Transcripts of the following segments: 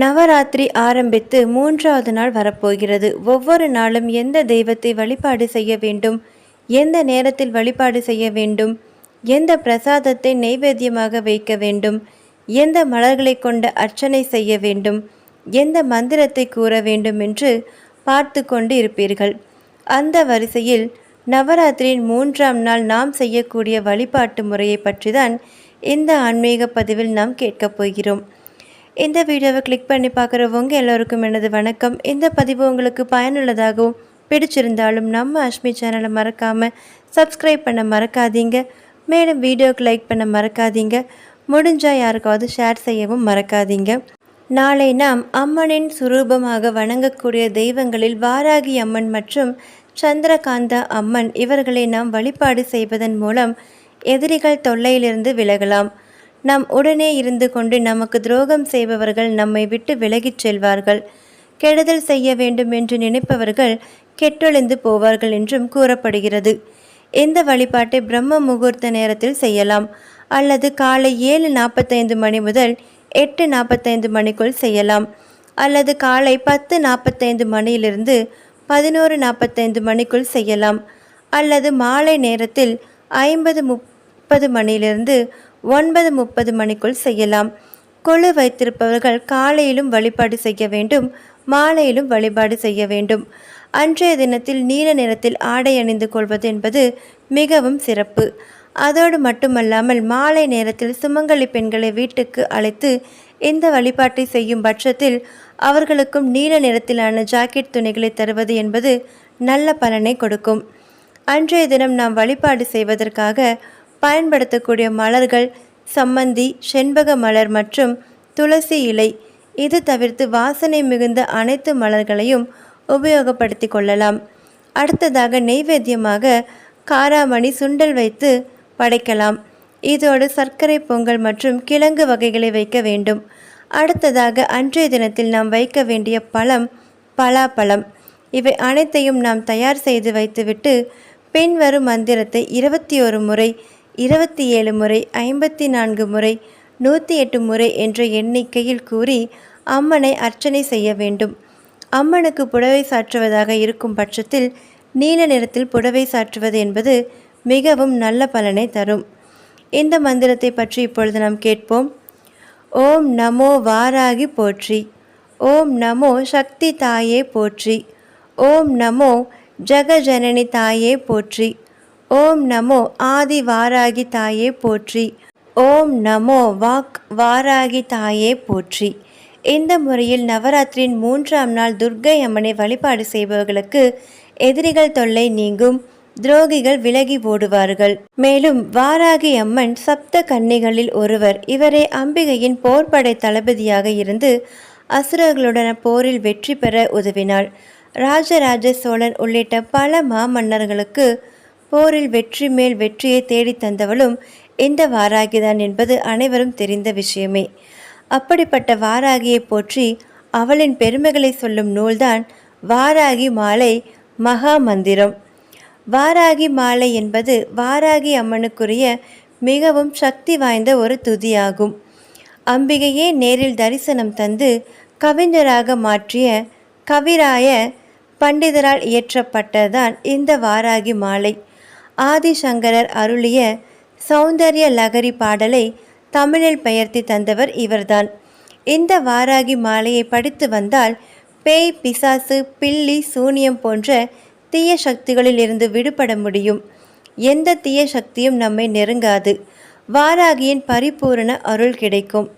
நவராத்திரி ஆரம்பித்து மூன்றாவது நாள் வரப்போகிறது. ஒவ்வொரு நாளும் எந்த தெய்வத்தை வழிபாடு செய்ய வேண்டும்? எந்த நேரத்தில் வழிபாடு செய்ய வேண்டும்? எந்த பிரசாதத்தை நைவேத்தியமாக வைக்க வேண்டும்? எந்த மலர்களை கொண்ட அர்ச்சனை செய்ய வேண்டும்? எந்த மந்திரத்தை கூற வேண்டும் என்று பார்த்து கொண்டு இருப்பீர்கள். அந்த வரிசையில் நவராத்திரியின் மூன்றாம் நாள் நாம் செய்யக்கூடிய வழிபாட்டு முறையை பற்றி தான் இந்த ஆன்மீக பதிவில் நாம் கேட்கப் போகிறோம். இந்த வீடியோவை கிளிக் பண்ணி பார்க்குறவங்க எல்லோருக்கும் எனது வணக்கம். இந்த பதிவு உங்களுக்கு பயனுள்ளதாகவும் பிடிச்சிருந்தாலும் நம்ம அஷ்மி சேனலை மறக்காமல் சப்ஸ்கிரைப் பண்ண மறக்காதீங்க. மேலும் வீடியோக்கு லைக் பண்ண மறக்காதீங்க. முடிஞ்சால் யாருக்காவது ஷேர் செய்யவும் மறக்காதீங்க. நாளை நாம் அம்மனின் சுரூபமாக வணங்கக்கூடிய தெய்வங்களில் வாராகி அம்மன் மற்றும் சந்திரகாந்தா அம்மன் இவர்களை நாம் வழிபாடு செய்வதன் மூலம் எதிரிகள் தொல்லையிலிருந்து விலகலாம். நாம் உடனே இருந்து கொண்டு நமக்கு துரோகம் செய்பவர்கள் நம்மை விட்டு விலகிச் செல்வார்கள். கெடுதல் செய்ய வேண்டும் என்று நினைப்பவர்கள் கெட்டொழிந்து போவார்கள் என்றும் கூறப்படுகிறது. இந்த வழிபாட்டை பிரம்ம முகூர்த்த நேரத்தில் செய்யலாம்? அல்லது காலை ஏழு நாற்பத்தைந்து மணி முதல் எட்டு நாற்பத்தைந்து மணிக்குள் செய்யலாம்? அல்லது காலை பத்து நாற்பத்தைந்து மணியிலிருந்து பதினோரு நாற்பத்தைந்து மணிக்குள் செய்யலாம்? அல்லது மாலை நேரத்தில் ஐம்பது முப்பது மணியிலிருந்து ஒன்பது முப்பது மணிக்குள் செய்யலாம். கொழு வைத்திருப்பவர்கள் காலையிலும் வழிபாடு செய்ய வேண்டும். மாலையிலும் வழிபாடு செய்ய வேண்டும். அன்றைய தினத்தில் நீல நிறத்தில் ஆடை அணிந்து கொள்வது என்பது மிகவும் சிறப்பு. அதோடு மட்டுமல்லாமல் மாலை நேரத்தில் சுமங்கலி பெண்களை வீட்டுக்கு அழைத்து இந்த வழிபாட்டை செய்யும் பட்சத்தில் அவர்களுக்கும் நீல நிறத்திலான ஜாக்கெட் துணிகளை தருவது என்பது நல்ல பலனை கொடுக்கும். அன்றைய தினம் நாம் வழிபாடு செய்வதற்காக பயன்படுத்தக்கூடிய மலர்கள் சம்மந்தி செண்பக மலர் மற்றும் துளசி இலை. இது தவிர்த்து வாசனை மிகுந்த அனைத்து மலர்களையும் உபயோகப்படுத்தி கொள்ளலாம். அடுத்ததாக நெய்வேத்தியமாக காராமணி சுண்டல் வைத்து படைக்கலாம். இதோடு சர்க்கரை பொங்கல் மற்றும் கிழங்கு வகைகளை வைக்க வேண்டும். அடுத்ததாக அன்றைய தினத்தில் நாம் வைக்க வேண்டிய பழம் பலாப்பழம். இவை அனைத்தையும் நாம் தயார் செய்து வைத்துவிட்டு பின்வரும் மந்திரத்தை இருபத்தி ஒரு முறை இருபத்தி ஏழு முறை ஐம்பத்தி நான்கு முறை நூற்றி எட்டு முறை என்ற எண்ணிக்கையில் கூறி அம்மனை அர்ச்சனை செய்ய வேண்டும். அம்மனுக்கு புடவை சாற்றுவதாக இருக்கும் பட்சத்தில் நீல நிறத்தில் புடவை சாற்றுவது என்பது மிகவும் நல்ல பலனை தரும். இந்த மந்திரத்தை பற்றி இப்பொழுது நாம் கேட்போம். ஓம் நமோ வாராகி போற்றி. ஓம் நமோ சக்தி தாயே போற்றி. ஓம் நமோ ஜெகஜனனி தாயே போற்றி. ஓம் நமோ ஆதி வாராகி தாயே போற்றி. ஓம் நமோ வாக் வாராகி தாயே போற்றி. இந்த முறையில் நவராத்திரியின் மூன்றாம் நாள் துர்க்கை அம்மனை வழிபாடு செய்பவர்களுக்கு எதிரிகள் தொல்லை நீங்கும் துரோகிகள் விலகி ஓடுவார்கள். மேலும் வாராகி அம்மன் சப்த கன்னிகளில் ஒருவர் இவரே அம்பிகையின் போர்படை தளபதியாக இருந்து அசுரர்களுடன் போரில் வெற்றி பெற உதவினாள் ராஜராஜ சோழன் உள்ளிட்ட பல மாமன்னர்களுக்கு போரில் வெற்றி மேல் வெற்றியை தேடித் தந்தவளும் இந்த வாராகிதான் என்பது அனைவரும் தெரிந்த விஷயமே. அப்படிப்பட்ட வாராகியை போற்றி அவளின் பெருமைகளை சொல்லும் நூல்தான் வாராகி மாலை மகா மந்திரம். வாராகி மாலை என்பது வாராகி அம்மனுக்குரிய மிகவும் சக்தி வாய்ந்த ஒரு துதியாகும். அம்பிகையே நேரில் தரிசனம் தந்து கவிஞராக மாற்றிய கவிராய பண்டிதரால் இயற்றப்பட்டதான் இந்த வாராகி மாலை. ஆதிசங்கரர் அருளிய சௌந்தர்ய லகரி பாடலை தமிழில் பெயர்த்தி தந்தவர் இவர்தான். இந்த வாராகி மாலையை படித்து வந்தால் பேய் பிசாசு பில்லி சூனியம் போன்ற தீய சக்திகளில் இருந்து விடுபட முடியும். எந்த தீய சக்தியும் நம்மை நெருங்காது. வாராகியின் பரிபூரண அருள் கிடைக்கும்.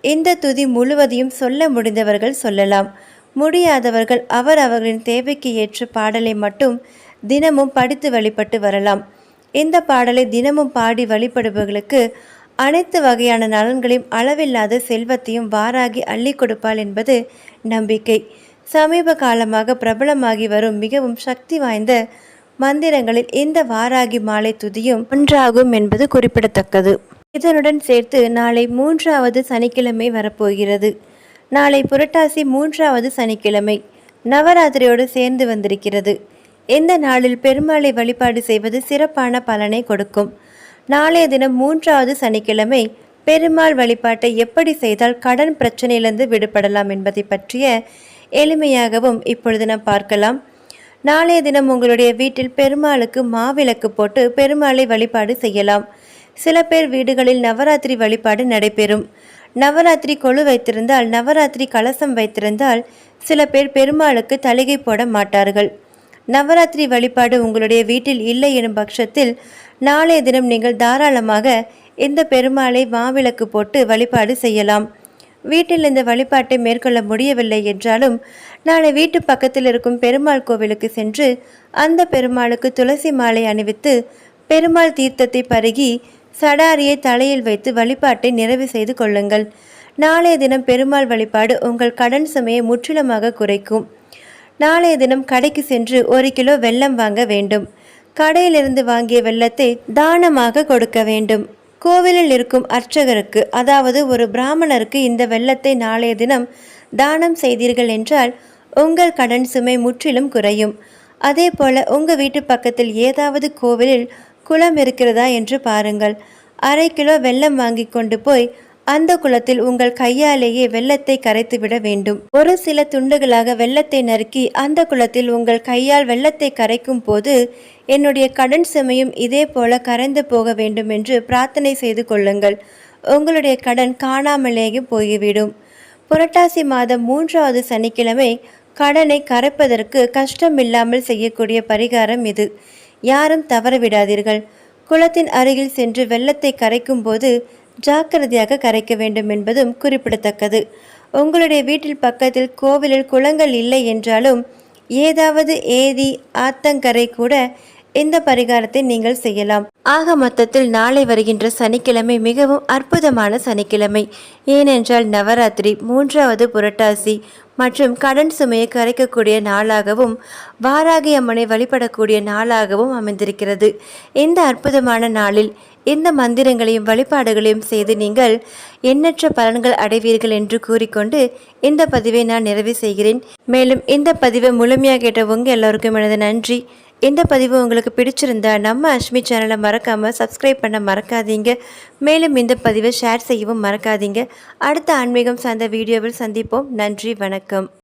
இந்த துதி முழுவதையும் சொல்ல முடிந்தவர்கள் சொல்லலாம். முடியாதவர்கள் அவர் அவர்களின் தேவைக்கு ஏற்ற பாடலை மட்டும் தினமும் படித்து வழிபட்டு வரலாம். இந்த பாடலை தினமும் பாடி வழிபடுபவர்களுக்கு அனைத்து வகையான நலன்களையும் அளவில்லாத செல்வத்தையும் வாராகி அள்ளி கொடுப்பாள் என்பது நம்பிக்கை. சமீப காலமாக பிரபலமாகி வரும் மிகவும் சக்தி வாய்ந்த மந்திரங்களில் இந்த வாராகி மாலை துதியும் ஒன்றாகும் என்பது குறிப்பிடத்தக்கது. இதனுடன் சேர்த்து நாளை மூன்றாவது சனிக்கிழமை வரப்போகிறது. நாளை புரட்டாசி மூன்றாவது சனிக்கிழமை. நவராத்திரியோடு சேர்ந்து வந்திருக்கிறது. இந்த நாளில் பெருமாளை வழிபாடு செய்வது சிறப்பான பலனை கொடுக்கும்? நாளைய தினம் மூன்றாவது சனிக்கிழமை பெருமாள் வழிபாட்டை எப்படி செய்தால் கடன் பிரச்சனையிலிருந்து விடுபடலாம் என்பதை பற்றிய எளிமையாகவும் இப்பொழுது நாம் பார்க்கலாம். நாளைய தினம் உங்களுடைய வீட்டில் பெருமாளுக்கு மாவிளக்கு போட்டு பெருமாளை வழிபாடு செய்யலாம். சில பேர் வீடுகளில் நவராத்திரி வழிபாடு நடைபெறும். நவராத்திரி கொழு வைத்திருந்தால் நவராத்திரி கலசம் வைத்திருந்தால் சில பேர் பெருமாளுக்கு தலிகை போட மாட்டார்கள். நவராத்திரி வழிபாடு உங்களுடைய வீட்டில் இல்லை எனும் பட்சத்தில் நாளைய தினம் நீங்கள் தாராளமாக இந்த பெருமாளை மாவிளக்கு போட்டு வழிபாடு செய்யலாம். வீட்டில் இந்த வழிபாட்டை மேற்கொள்ள முடியவில்லை என்றாலும் நாளை வீட்டு பக்கத்தில் இருக்கும் பெருமாள் கோவிலுக்கு சென்று அந்த பெருமாளுக்கு துளசி மாலை அணிவித்து பெருமாள் தீர்த்தத்தை பருகி சடாரியை தலையில் வைத்து வழிபாட்டை நிறைவு செய்து கொள்ளுங்கள். நாளைய தினம் பெருமாள் வழிபாடு உங்கள் கடன் சுமையை முற்றிலுமாக குறைக்கும். நாளைய தினம் கடைக்கு சென்று ஒரு கிலோ வெல்லம் வாங்க வேண்டும். கடையிலிருந்து வாங்கிய வெள்ளத்தை தானமாக கொடுக்க வேண்டும். கோவிலில் இருக்கும் அர்ச்சகருக்கு அதாவது ஒரு பிராமணருக்கு இந்த வெள்ளத்தை நாளைய தினம் தானம் செய்தீர்கள் என்றால் உங்கள் கடன் சுமை முற்றிலும் குறையும். அதே போல உங்கள் வீட்டு பக்கத்தில் ஏதாவது கோவிலில் குளம் இருக்கிறதா என்று பாருங்கள். அரை கிலோ வெள்ளம் வாங்கி கொண்டு போய் அந்த குளத்தில் உங்கள் கையாலேயே வெள்ளத்தை கரைத்து விட வேண்டும். ஒரு சில துண்டுகளாக வெள்ளத்தை நறுக்கி அந்த குளத்தில் உங்கள் கையால் வெள்ளத்தை கரைக்கும் போது என்னுடைய கடன் சுமையும் இதே போல கரைந்து போக வேண்டும் என்று பிரார்த்தனை செய்து கொள்ளுங்கள். உங்களுடைய கடன் காணாமலேயே போய்விடும். புரட்டாசி மாதம் மூன்றாவது சனிக்கிழமை கடனை கரைப்பதற்கு கஷ்டமில்லாமல் செய்யக்கூடிய பரிகாரம் இது. யாரும் தவறவிடாதீர்கள். குளத்தின் அருகில் சென்று வெள்ளத்தை கரைக்கும் போது ஜாக்கிரதையாக கரைக்க வேண்டும் என்பதும் குறிப்பிடத்தக்கது. உங்களுடைய வீட்டில் பக்கத்தில் கோவிலில் குளங்கள் இல்லை என்றாலும் ஏதாவது ஏதி ஆத்தங்கரை கூட இந்த பரிகாரத்தை நீங்கள் செய்யலாம். ஆக மொத்தத்தில் நாளை வருகின்ற சனிக்கிழமை மிகவும் அற்புதமான சனிக்கிழமை. ஏனென்றால் நவராத்திரி மூன்றாவது புரட்டாசி மற்றும் கடன் சுமையை கரைக்கக்கூடிய நாளாகவும் வாராகி அம்மனை வழிபடக்கூடிய நாளாகவும் அமைந்திருக்கிறது. இந்த அற்புதமான நாளில் இந்த மந்திரங்களையும் வழிபாடுகளையும் செய்து நீங்கள் எண்ணற்ற பலன்கள் அடைவீர்கள் என்று கூறிக்கொண்டு இந்த பதிவை நான் நிறைவு செய்கிறேன். மேலும் இந்த பதிவை முழுமையாக கேட்ட உங்கள் எல்லோருக்கும் எனது நன்றி. இந்த பதிவு உங்களுக்கு பிடிச்சிருந்தா நம்ம அஷ்மி சேனலை மறக்காமல் சப்ஸ்கிரைப் பண்ண மறக்காதீங்க. மேலும் இந்த பதிவை ஷேர் செய்யவும் மறக்காதீங்க. அடுத்த ஆன்மீகம் சார்ந்த வீடியோவில் சந்திப்போம். நன்றி வணக்கம்.